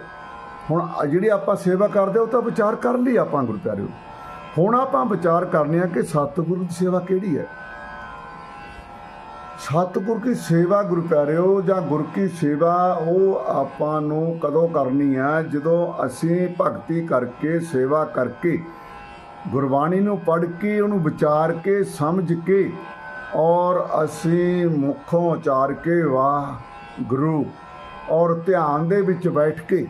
ਹੁਣ ਜਿਹੜੀ ਆਪਾਂ ਸੇਵਾ ਕਰਦੇ ਉਹ ਤਾਂ ਵਿਚਾਰ ਕਰ ਲਈ ਆਪਾਂ ਗੁਰੂ ਪਿਆਰਿਓ ਹੁਣ ਆਪਾਂ ਵਿਚਾਰ ਕਰਨੇ ਆ ਕਿ ਸਤਿਗੁਰੂ ਦੀ ਸੇਵਾ ਕਿਹੜੀ ਹੈ? ਸਤਿਗੁਰ ਕੀ ਸੇਵਾ, ਗੁਰੂ ਪਿਆਰਿਓ, ਜਾਂ ਗੁਰ ਕੀ ਸੇਵਾ, ਉਹ ਆਪਾਂ ਨੂੰ ਕਦੋਂ ਕਰਨੀ ਹੈ? ਜਦੋਂ ਅਸੀਂ ਭਗਤੀ ਕਰਕੇ, ਸੇਵਾ ਕਰਕੇ, ਗੁਰਬਾਣੀ ਨੂੰ ਪੜ੍ਹ ਕੇ, ਉਹਨੂੰ ਵਿਚਾਰ ਕੇ, ਸਮਝ ਕੇ, ਔਰ ਅਸੀਂ ਮੁੱਖੋਂ ਉਚਾਰ ਕੇ, ਵਾਹ ਗੁਰੂ, ਔਰ ਧਿਆਨ ਦੇ ਵਿੱਚ ਬੈਠ ਕੇ,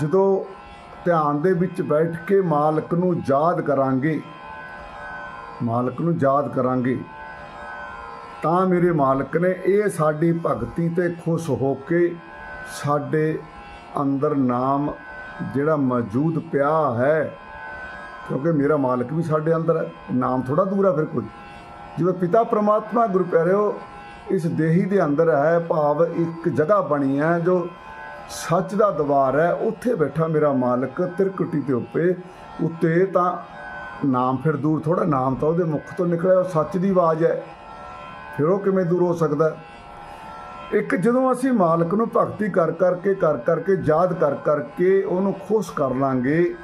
ਜਦੋਂ ਧਿਆਨ ਦੇ ਵਿੱਚ ਬੈਠ ਕੇ ਮਾਲਕ ਨੂੰ ਯਾਦ ਕਰਾਂਗੇ। ਮਾਲਕ ਨੂੰ ਯਾਦ ਕਰਾਂਗੇ। ਤਾਂ ਮੇਰੇ ਮਾਲਕ ਨੇ ਇਹ ਸਾਡੀ ਭਗਤੀ ਤੇ ਖੁਸ਼ ਹੋ ਕੇ ਸਾਡੇ ਅੰਦਰ ਨਾਮ ਜਿਹੜਾ ਮੌਜੂਦ ਪਿਆ ਹੈ, ਕਿਉਂਕਿ ਮੇਰਾ ਮਾਲਕ ਵੀ ਸਾਡੇ ਅੰਦਰ ਹੈ। ਨਾਮ ਥੋੜਾ ਦੂਰ ਹੈ ਫਿਰ ਕੋਈ। ਜਦੋਂ ਪਿਤਾ ਪ੍ਰਮਾਤਮਾ ਗੁਰੂ ਪਿਆਰਿਓ ਇਸ ਦੇਹੀ ਦੇ ਅੰਦਰ ਹੈ, ਭਾਵ ਇੱਕ ਜਗ੍ਹਾ ਬਣੀ ਹੈ ਜੋ ਸੱਚ ਦਾ ਦਵਾਰ ਹੈ, ਉੱਥੇ ਬੈਠਾ ਮੇਰਾ ਮਾਲਕ ਤਿਰਕੁਟੀ ਦੇ ਉੱਤੇ ਉੱਤੇ ਤਾਂ ਨਾਮ ਫਿਰ ਦੂਰ ਥੋੜਾ ਨਾਮ ਤਾਂ ਉਹਦੇ ਮੁਖ ਤੋਂ ਨਿਕਲਿਆ, ਉਹ ਸੱਚ ਦੀ ਆਵਾਜ਼ ਹੈ। ਫਿਰ ਉਹ ਕਿਵੇਂ ਦੂਰ ਹੋ ਸਕਦਾ? ਇੱਕ ਜਦੋਂ ਅਸੀਂ ਮਾਲਕ ਨੂੰ ਭਗਤੀ ਕਰ ਕਰਕੇ ਕਰ ਕਰਕੇ, ਯਾਦ ਕਰ ਕਰਕੇ ਉਹਨੂੰ ਖੁਸ਼ ਕਰ ਲਾਂਗੇ,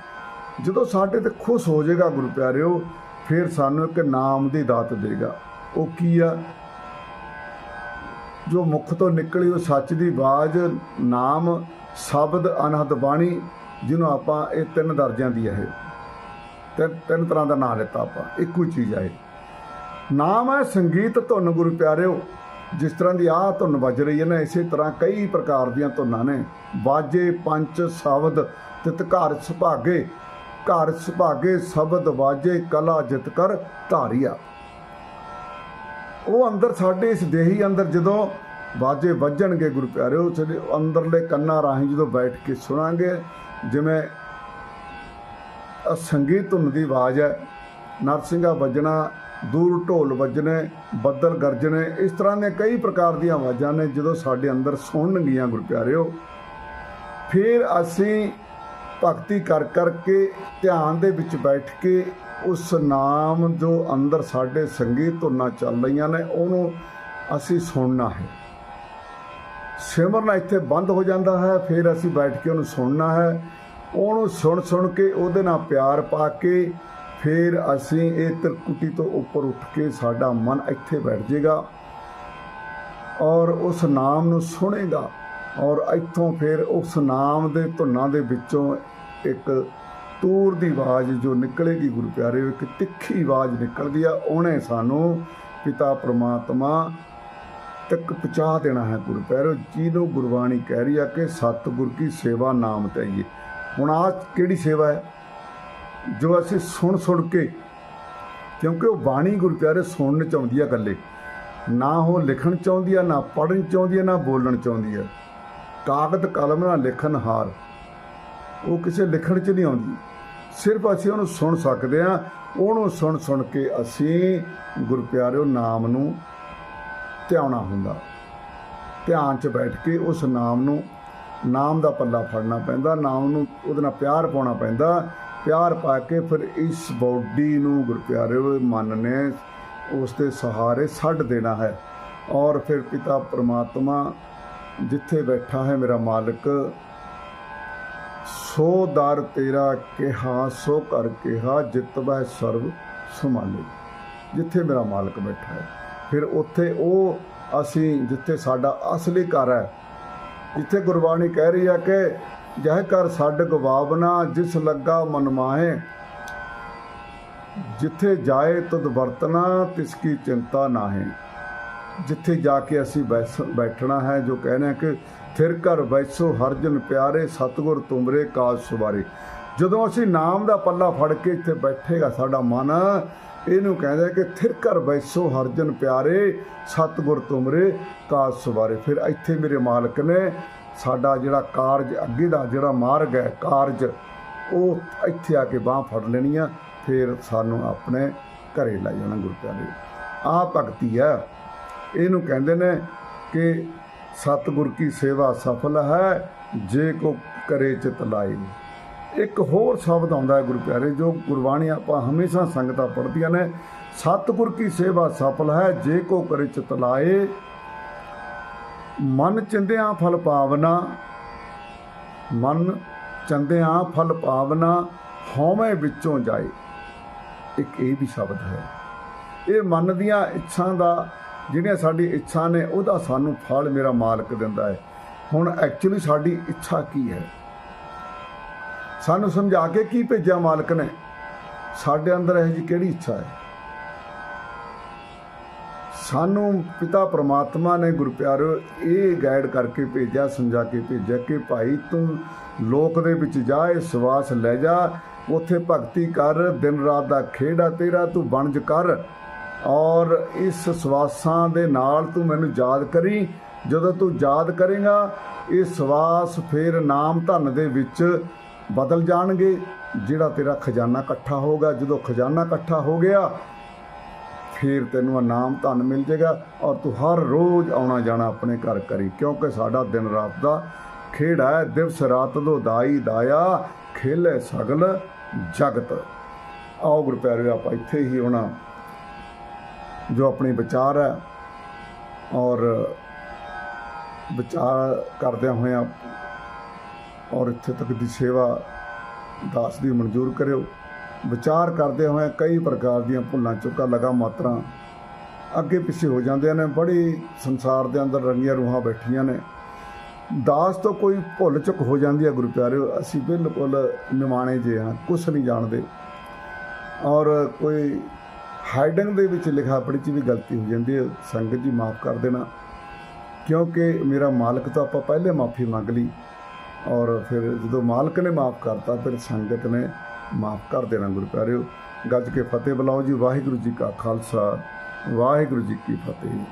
ਜਦੋਂ ਸਾਡੇ ਤੇ ਖੁਸ਼ ਹੋ ਜਾਏਗਾ ਗੁਰੂ ਪਿਆਰਿਓ ਫਿਰ ਸਾਨੂੰ ਇੱਕ ਨਾਮ ਦੀ ਦਾਤ ਦੇਗਾ। ਉਹ ਕੀ ਆ? ਜੋ ਮੁਖ ਤੋਂ ਨਿਕਲੀ ਉਹ ਸੱਚ ਦੀ ਆਵਾਜ਼, ਨਾਮ, ਸ਼ਬਦ ਅਨਹਦ ਬਾਣੀ, ਜਿਹਨੂੰ ਆਪਾਂ ਇਹ ਤਿੰਨ ਦਰਜਿਆਂ ਦੀ ਹੈ ਇਹ। ਤਿੰਨ ਤਿੰਨ ਤਰ੍ਹਾਂ ਦਾ ਨਾਮ ਲਿੱਤਾ ਆਪਾਂ, ਇੱਕੋ ਹੀ ਚੀਜ਼ ਆ ਇਹ। ਨਾਮ ਹੈ ਸੰਗੀਤ ਧੁਨ, ਗੁਰੂ ਪਿਆਰਿਓ। ਜਿਸ ਤਰ੍ਹਾਂ ਦੀ ਆਹ ਧੁਨ ਵੱਜ ਰਹੀ ਹੈ ਨਾ, ਇਸੇ ਤਰ੍ਹਾਂ ਕਈ ਪ੍ਰਕਾਰ ਦੀਆਂ ਧੁਨਾਂ ਨੇ। ਵਾਜੇ ਪੰਚ ਸ਼ਬਦ, ਤਿਤ ਘਰ ਸੁਭਾਗੇ। ਘਰ ਸੁਭਾਗੇ, ਸ਼ਬਦ ਵਾਜੇ, ਕਲਾ ਜਿਤ ਕਰ ਧਾਰੀਆ। ਉਹ ਅੰਦਰ ਸਾਡੇ ਇਸ ਦੇਹੀ ਅੰਦਰ ਜਦੋਂ ਬਾਜੇ ਵੱਜਣਗੇ ਗੁਰੂ ਪਿਆਰਿਓ, ਸਾਡੇ ਅੰਦਰਲੇ ਕੰਨਾਂ ਰਾਹੀਂ ਜਦੋਂ ਬੈਠ ਕੇ ਸੁਣਾਂਗੇ, ਜਿਵੇਂ ਸੰਗੀਤ ਧੁਨ ਦੀ ਆਵਾਜ਼ ਹੈ, ਨਰਸਿੰਘਾ ਵੱਜਣਾ, ਦੂਰ ਢੋਲ ਵੱਜਣੇ, ਬੱਦਲ ਗਰਜਣੇ, ਇਸ ਤਰ੍ਹਾਂ ਦੇ ਕਈ ਪ੍ਰਕਾਰ ਦੀਆਂ ਆਵਾਜ਼ਾਂ ਨੇ ਜਦੋਂ ਸਾਡੇ ਅੰਦਰ ਸੁਣਨਗੀਆਂ ਗੁਰੂ ਪਿਆਰਿਓ। ਫਿਰ ਅਸੀਂ ਭਗਤੀ ਕਰ ਕਰਕੇ ਧਿਆਨ ਦੇ ਵਿੱਚ ਬੈਠ ਕੇ ਉਸ ਨਾਮ ਜੋ ਅੰਦਰ ਸਾਡੇ ਸੰਗੀਤ ਧੁਨਾਂ ਚੱਲ ਰਹੀਆਂ ਨੇ, ਉਹਨੂੰ ਅਸੀਂ ਸੁਣਨਾ ਹੈ। ਸਿਮਰਨ ਇੱਥੇ ਬੰਦ ਹੋ ਜਾਂਦਾ ਹੈ, ਫਿਰ ਅਸੀਂ ਬੈਠ ਕੇ ਉਹਨੂੰ ਸੁਣਨਾ ਹੈ। ਉਹਨੂੰ ਸੁਣ ਸੁਣ ਕੇ ਉਹਦੇ ਨਾਲ ਪਿਆਰ ਪਾ ਕੇ ਫਿਰ ਅਸੀਂ ਇਹ ਤਿਰਕੁਟੀ ਤੋਂ ਉੱਪਰ ਉੱਠ ਕੇ ਸਾਡਾ ਮਨ ਇੱਥੇ ਬੈਠ ਜਾਏਗਾ ਔਰ ਉਸ ਨਾਮ ਨੂੰ ਸੁਣੇਗਾ ਔਰ ਇੱਥੋਂ ਫਿਰ ਉਸ ਨਾਮ ਦੇ ਧੁਨਾਂ ਦੇ ਵਿੱਚੋਂ ਇੱਕ ਤੂਰ ਦੀ ਆਵਾਜ਼ ਜੋ ਨਿਕਲੇਗੀ ਗੁਰੂ ਪਿਆਰਿਓ ਇੱਕ ਤਿੱਖੀ ਆਵਾਜ਼ ਨਿਕਲਦੀ ਆ। ਉਹਨੇ ਸਾਨੂੰ ਪਿਤਾ ਪ੍ਰਮਾਤਮਾ ਤੱਕ ਪਹੁੰਚਾ ਦੇਣਾ ਹੈ ਗੁਰੂ ਪਿਆਰਿਓ ਜਿਹਨੂੰ ਗੁਰਬਾਣੀ ਕਹਿ ਰਹੀ ਆ ਕਿ ਸਤਿਗੁਰ ਕੀ ਸੇਵਾ ਨਾਮ ਧਈਏ ਹੁਣ ਆ ਕਿਹੜੀ ਸੇਵਾ ਹੈ? ਜੋ ਅਸੀਂ ਸੁਣ ਸੁਣ ਕੇ, ਕਿਉਂਕਿ ਉਹ ਬਾਣੀ ਗੁਰੂ ਪਿਆਰੇ ਸੁਣਨ ਚਾਹੁੰਦੀ ਆ ਇਕੱਲੇ। ਨਾ ਉਹ ਲਿਖਣ ਚਾਹੁੰਦੀ ਆ, ਨਾ ਪੜ੍ਹਨ ਚਾਹੁੰਦੀ ਆ, ਨਾ ਬੋਲਣ ਚਾਹੁੰਦੀ ਆ। ਕਾਗਦ ਕਲਮ ਨਾਲ ਲਿਖਣ ਹਾਰ। ਉਹ ਕਿਸੇ ਲਿਖਣ 'ਚ ਨਹੀਂ ਆਉਂਦੀ। ਸਿਰਫ ਅਸੀਂ ਉਹਨੂੰ ਸੁਣ ਸਕਦੇ ਆ ਉਹਨੂੰ ਸੁਣ ਸੁਣ ਕੇ ਅਸੀਂ ਗੁਰੂ ਨਾਮ ਨੂੰ ਧਿਆਉਣਾ ਹੁੰਦਾ। ਧਿਆਨ 'ਚ ਬੈਠ ਕੇ ਉਸ ਨਾਮ ਨੂੰ, ਨਾਮ ਦਾ ਪੱਲਾ ਫੜਨਾ ਪੈਂਦਾ, ਨਾਮ ਨੂੰ ਉਹਦੇ ਨਾਲ ਪਿਆਰ ਪਾਉਣਾ ਪੈਂਦਾ। ਪਿਆਰ ਪਾ ਕੇ ਫਿਰ ਇਸ ਬੋਡੀ ਨੂੰ ਗੁਰੂ ਮਨ ਨੇ ਉਸ ਦੇ ਸਹਾਰੇ ਛੱਡ ਦੇਣਾ ਹੈ। ਔਰ ਫਿਰ ਪਿਤਾ ਪਰਮਾਤਮਾ ਜਿੱਥੇ ਬੈਠਾ ਹੈ ਮੇਰਾ ਮਾਲਕ ਸੋ ਦਰ ਤੇਰਾ ਕਿਹਾ, ਸੋ ਕਰ ਕਿਹਾ ਜਿਤਵੈ ਸਰਬ ਸੰਭਾਲੇ। ਜਿੱਥੇ ਮੇਰਾ ਮਾਲਕ ਬੈਠਾ ਹੈ, ਫਿਰ ਉੱਥੇ ਉਹ ਅਸੀਂ, ਜਿੱਥੇ ਸਾਡਾ ਅਸਲੀ ਘਰ ਹੈ, ਜਿੱਥੇ ਗੁਰਬਾਣੀ ਕਹਿ ਰਹੀ ਹੈ ਕਿ ਜਹ ਕਰ ਛੱਡ ਗਵਾਵਨਾ ਜਿਸ ਲੱਗਾ ਮਨ ਜਿੱਥੇ ਜਾਏ ਤਦ ਵਰਤਨਾ ਤਿਸ ਕੀ ਚਿੰਤਾ ਨਾਹੀ। ਜਿੱਥੇ ਜਾ ਕੇ ਅਸੀਂ ਬੈਸ, ਬੈਠਣਾ ਹੈ, ਜੋ ਕਹਿੰਦੇ ਆ ਕਿ ਥਿਰ ਘਰ ਬੈਸੋ ਹਰਜਨ ਪਿਆਰੇ, ਸਤਗੁਰ ਤੁਮਰੇ ਕਾਜ ਸੁਵਾਰੇ। ਜਦੋਂ ਅਸੀਂ ਨਾਮ ਦਾ ਪੱਲਾ ਫੜ ਕੇ ਇੱਥੇ ਬੈਠੇਗਾ ਸਾਡਾ ਮਨ, ਇਹਨੂੰ ਕਹਿੰਦਾ ਕਿ ਥਿਰ ਘਰ ਬੈਸੋ ਹਰਜਨ ਪਿਆਰੇ, ਸਤਗੁਰ ਤੁਮਰੇ ਕਾਜ ਸੁਵਾਰੇ। ਫਿਰ ਇੱਥੇ ਮੇਰੇ ਮਾਲਕ ਨੇ ਸਾਡਾ ਜਿਹੜਾ ਕਾਰਜ, ਅੱਗੇ ਦਾ ਜਿਹੜਾ ਮਾਰਗ ਹੈ, ਕਾਰਜ, ਉਹ ਇੱਥੇ ਆ ਕੇ ਬਾਹ ਫੜ ਲੈਣੀ ਆ, ਫਿਰ ਸਾਨੂੰ ਆਪਣੇ ਘਰੇ ਲੈ ਜਾਣਾ ਗੁਰੂ ਪਿਆਰੇ ਆ ਭਗਤੀ ਹੈ ਇਹਨੂੰ ਕਹਿੰਦੇ ਨੇ ਕਿ ਸਤਿਗੁਰ ਕੀ ਸੇਵਾ ਸਫਲ ਹੈ, ਜੇ ਕੋ ਕਰੇ ਚਿਤ ਲਾਏ। ਇੱਕ ਹੋਰ ਸ਼ਬਦ ਆਉਂਦਾ ਹੈ ਗੁਰੂ ਪਿਆਰੇ, ਜੋ ਗੁਰਬਾਣੀ ਆਪਾਂ ਹਮੇਸ਼ਾ ਸੰਗਤਾਂ ਪੜ੍ਹਦੀਆਂ ਨੇ, ਸਤਿਗੁਰ ਕੀ ਸੇਵਾ ਸਫਲ ਹੈ, ਜੇ ਕੋ ਕਰੇ ਚਿਤ ਲਾਏ। ਮਨ ਚਿੰਦਿਆਂ ਫਲ ਪਾਵਨਾ, ਮਨ ਚੰਦਿਆਂ ਫਲ ਪਾਵਨਾ, ਹਉਮੈ ਵਿੱਚੋਂ ਜਾਏ। ਇੱਕ ਇਹ ਵੀ ਸ਼ਬਦ ਹੈ। ਇਹ ਮਨ ਦੀਆਂ ਇੱਛਾ ਦਾ ਜਿਹੜੀਆਂ ਸਾਡੀ ਇੱਛਾ ਨੇ, ਉਹਦਾ ਸਾਨੂੰ ਫਲ ਮੇਰਾ ਮਾਲਕ ਦਿੰਦਾ ਹੈ। ਹੁਣ ਐਕਚੁਅਲੀ ਸਾਡੀ ਇੱਛਾ ਕੀ ਹੈ? ਸਾਨੂੰ ਸਮਝਾ ਕੇ ਕੀ ਭੇਜਿਆ ਮਾਲਕ ਨੇ? ਸਾਡੇ ਅੰਦਰ ਇਹ ਜੀ ਕਿਹੜੀ ਇੱਛਾ ਹੈ? ਸਾਨੂੰ ਪਿਤਾ ਪ੍ਰਮਾਤਮਾ ਨੇ ਗੁਰੂ ਪਿਆਰਿਓ ਇਹ ਗਾਈਡ ਕਰਕੇ ਭੇਜਿਆ, ਸਮਝਾ ਕੇ ਭੇਜਿਆ ਕਿ ਭਾਈ ਤੂੰ ਲੋਕ ਦੇ ਵਿੱਚ ਜਾ, ਇਹ ਸਵਾਸ ਲੈ ਜਾ, ਉਥੇ ਭਗਤੀ ਕਰ, ਦਿਨ ਰਾਤ ਦਾ ਖੇੜਾ ਤੇਰਾ, ਤੂੰ ਬਣਜ ਕਰ। ਔਰ ਇਸ ਸਵਾਸਾਂ ਦੇ ਨਾਲ ਤੂੰ ਮੈਨੂੰ ਯਾਦ ਕਰੀ। ਜਦੋਂ ਤੂੰ ਯਾਦ ਕਰੇਗਾ, ਇਹ ਸਵਾਸ ਫਿਰ ਨਾਮ ਧਨ ਦੇ ਵਿੱਚ ਬਦਲ ਜਾਣਗੇ, ਜਿਹੜਾ ਤੇਰਾ ਖਜ਼ਾਨਾ ਇਕੱਠਾ ਹੋਗਾ ਜਦੋਂ ਖਜ਼ਾਨਾ ਇਕੱਠਾ ਹੋ ਗਿਆ, ਫਿਰ ਤੈਨੂੰ ਇਨਾਮ ਧਨ ਮਿਲ ਜਾਏਗਾ ਔਰ ਤੂੰ ਹਰ ਰੋਜ਼ ਆਉਣਾ ਜਾਣਾ ਆਪਣੇ ਘਰ ਕਰੀ। ਕਿਉਂਕਿ ਸਾਡਾ ਦਿਨ ਰਾਤ ਦਾ ਖੇੜਾ ਹੈ, ਦਿਵਸ ਰਾਤ ਦੋ ਦਾਈ ਦਾਇਆ, ਖੇਲੇ ਸਗਲ ਜਗਤ। ਆਓ ਗੁਰੂ ਪਿਆਰਿਓ ਆਪਾਂ ਇੱਥੇ ਹੀ ਹੋਣਾ। ਜੋ ਆਪਣੇ ਵਿਚਾਰ ਹੈ ਔਰ ਵਿਚਾਰ ਕਰਦਿਆਂ ਹੋਇਆਂ ਔਰ ਇੱਥੇ ਤੱਕ ਦੀ ਸੇਵਾ ਦਾਸ ਦੀ ਮਨਜ਼ੂਰ ਕਰਿਓ। ਵਿਚਾਰ ਕਰਦੇ ਹੋਏ ਕਈ ਪ੍ਰਕਾਰ ਦੀਆਂ ਭੁੱਲਾਂ ਚੁੱਕਾ ਲਗਾ ਮਾਤਰਾ ਅੱਗੇ ਪਿੱਛੇ ਹੋ ਜਾਂਦੀਆਂ ਨੇ, ਬੜੀ ਸੰਸਾਰ ਦੇ ਅੰਦਰ ਰੰਗੀਆਂ ਰੂਹਾਂ ਬੈਠੀਆਂ ਨੇ। ਦਾਸ ਤੋਂ ਕੋਈ ਭੁੱਲ ਚੁੱਕ ਹੋ ਜਾਂਦੀ ਹੈ ਗੁਰੂ ਪਿਆਰਿਓ, ਅਸੀਂ ਬਿਲਕੁਲ ਨਿਮਾਣੇ ਜੇ ਹਾਂ, ਕੁਛ ਨਹੀਂ ਜਾਣਦੇ। ਔਰ ਕੋਈ ਹਾਈਡਿੰਗ ਦੇ ਵਿੱਚ ਲਿਖਾਪੜੀ ਚ ਵੀ ਗਲਤੀ ਹੋ ਜਾਂਦੀ ਹੈ, ਸੰਗਤ ਜੀ ਮਾਫ ਕਰ ਦੇਣਾ। ਕਿਉਂਕਿ ਮੇਰਾ ਮਾਲਕ ਤਾਂ ਆਪਾਂ ਪਹਿਲੇ ਮਾਫੀ ਮੰਗ ਲਈ ਔਰ ਫਿਰ ਜਦੋਂ ਮਾਲਕ ਨੇ ਮਾਫ ਕਰਤਾ, ਫਿਰ ਸੰਗਤ ਨੇ ਮਾਫ ਕਰ ਦੇਣਾ ਗੁਰੂ ਪਿਆਰਿਓ। ਗੱਜ ਕੇ ਫਤਿਹ ਬੁਲਾਓ ਜੀ, ਵਾਹਿਗੁਰੂ ਜੀ ਕਾ ਖਾਲਸਾ, ਵਾਹਿਗੁਰੂ ਜੀ ਕੀ ਫਤਿਹ।